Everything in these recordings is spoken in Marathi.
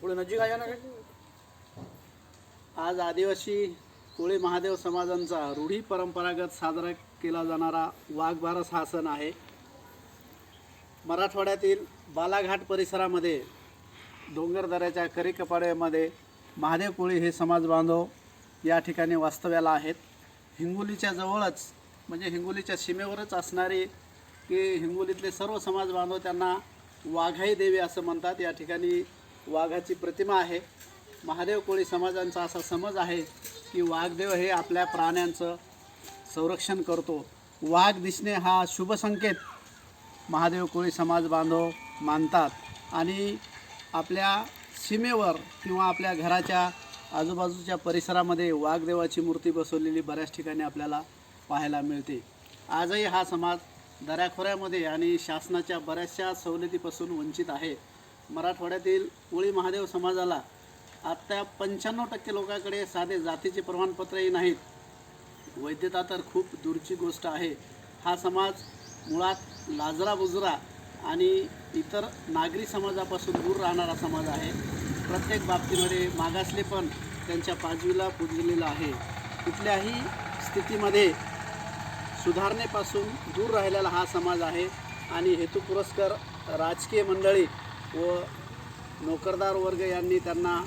पुढे नजीक आहे ना आज आदिवासी कोळी महादेव समाजांचा रूढी परंपरागत साजरा केला जाणारा वाघबारस हा सण आहे. मराठवाड्यातील बालाघाट परिसरामध्ये डोंगरदऱ्याच्या करीकपाड्यामध्ये महादेव कोळी हे समाज बांधव या ठिकाणी वास्तव्याला आहेत. हिंगोलीच्या जवळच म्हणजे हिंगोलीच्या सीमेवरच असणारे की हिंगोलीतले सर्व समाज बांधव त्यांना वाघाई देवी असं म्हणतात. या ठिकाणी वाघाची प्रतिमा आहे. महादेव कोळी समाजांचा असा समज आहे की वाघदेव हे आपल्या प्राण्यांचं संरक्षण करतो. वाघ दिसणे हा शुभ संकेत महादेव कोळी समाज बांधव मानतात. आणि आपल्या सीमेवर किंवा आपल्या घराच्या आजूबाजूच्या परिसरामध्ये वाघदेवाची मूर्ती बसवलेली बऱ्याच ठिकाणी आपल्याला पाहायला मिळते. आजही हा समाज दऱ्याखोऱ्यामध्ये आणि शासनाच्या बऱ्याचशा सवलतीपासून वंचित आहे. मराठवाड्यातील कोळी महादेव समाजाला आत्ता पंच्याण्णव टक्के लोकांकडे साधे जातीचे प्रमाणपत्रही नाहीत. वैद्यता तर खूप दूरची गोष्ट आहे. हा समाज मुळात लाजरा बुजरा आणि इतर नागरी समाजापासून दूर राहणारा समाज आहे. प्रत्येक बाबतीमध्ये मागासले पण त्यांच्या पाजवीला पुजलेलं आहे. कुठल्याही स्थितीमध्ये सुधारणेपासून दूर राहिलेला हा समाज आहे. आणि हेतुपुरस्कर राजकीय मंडळी व नोकरदार वर्ग यांनी त्यांना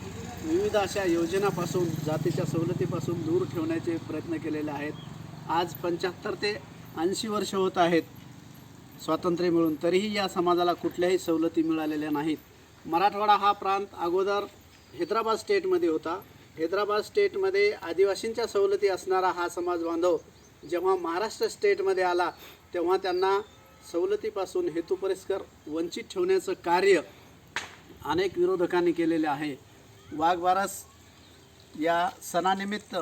विविध अशा योजनापासून जातीच्या सवलतीपासून दूर ठेवण्याचे प्रयत्न केलेले आहेत. आज पंच्याहत्तर ते ऐंशी वर्ष होत आहेत स्वातंत्र्य मिळून. तरीही या समाजाला कुठल्याही सवलती मिळालेल्या नाहीत. मराठवाडा हा प्रांत अगोदर हैदराबाद स्टेटमध्ये होता. हैदराबाद स्टेटमध्ये आदिवासींच्या सवलती असणारा हा समाज बांधव जेव्हा महाराष्ट्र स्टेटमध्ये आला तेव्हा त्यांना सवलतीपासून हेतुपुरस्कर वंचित ठेवण्याचं कार्य अनेक विरोधकांनी केलेले आहे. वाघबारस या सणानिमित्त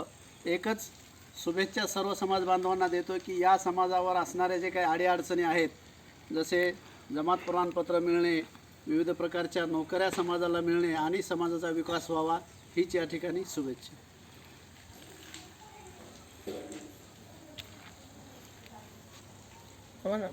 एकच शुभेच्छा सर्व समाज बांधवांना देतो की या समाजावर असणाऱ्या जे काही अडीअडचणी आहेत जसे जमात प्रमाणपत्र मिळणे विविध प्रकारच्या नोकऱ्या समाजाला मिळणे आणि समाजाचा विकास व्हावा हीच या ठिकाणी शुभेच्छा. हो ना.